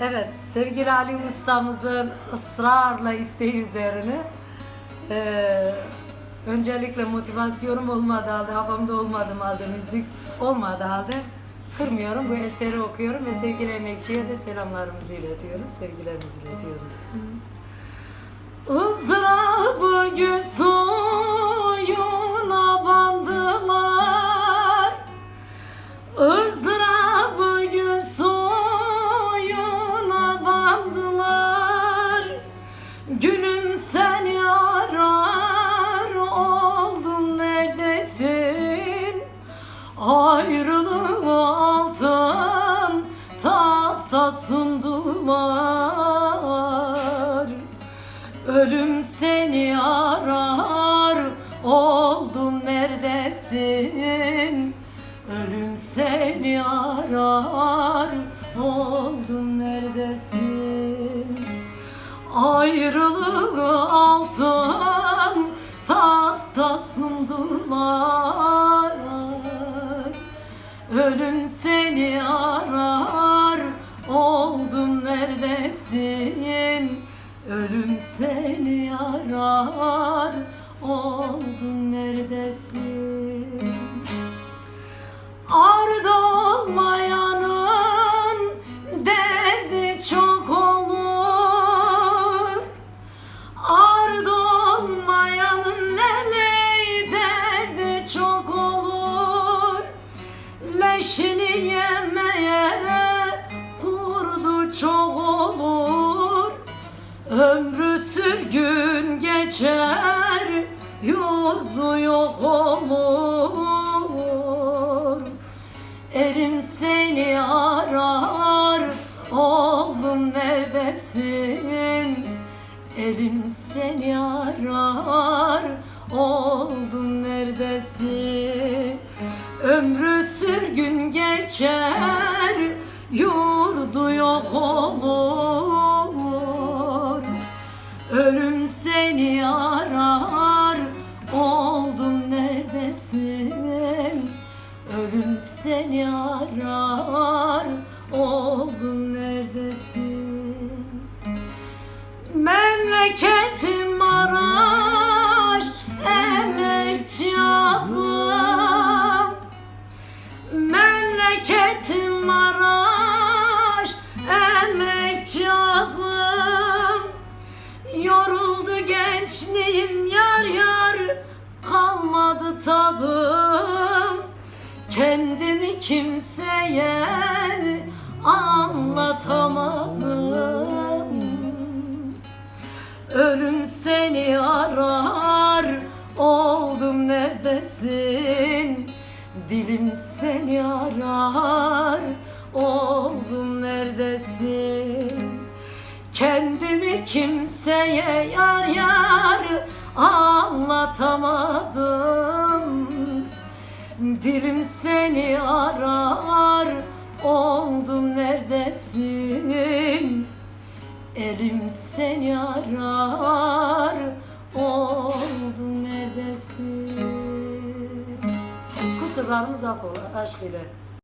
Evet, sevgili Ali ustamızın ısrarla isteği üzerine eee, öncelikle motivasyonum olmadı halde, havamda olmadım halde, müzik olmadı halde kırmıyorum. Bu eseri okuyorum ve sevgili emekçiye de selamlarımızı iletiyoruz, sevgilerimizi iletiyoruz. ızdırabı gün Ölüm seni arar oldum neredesin? Ölüm seni arar oldum neredesin? Ayrılığı altın tasta sundular Ölüm seni arar oldum neredesin Ölüm seni arar oldum neredesin? Ard olmayanın derdi çok olur. Ard olmayanın leley derdi çok olur. Leşini Yurdu yok olur Erim seni arar Oğlum neredesin? Elim seni arar Oldum neredesin? Ömrü sürgün geçer Yurdu yok olur Ölüm seni arar Oldum neredesin Ölüm seni arar. Oldum neredesin? Memleketim Maraş Emekçi adım tadım. Kendimi kimseye anlatamadım. Ölüm seni arar Oldum neredesin? Dilim seni arar Oldum neredesin? Kendimi kimseye yar yar anlatamadım Dilim seni arar Oldum neredesin? Elim seni arar Oldum neredesin? Kusurlarımız affola aşk ile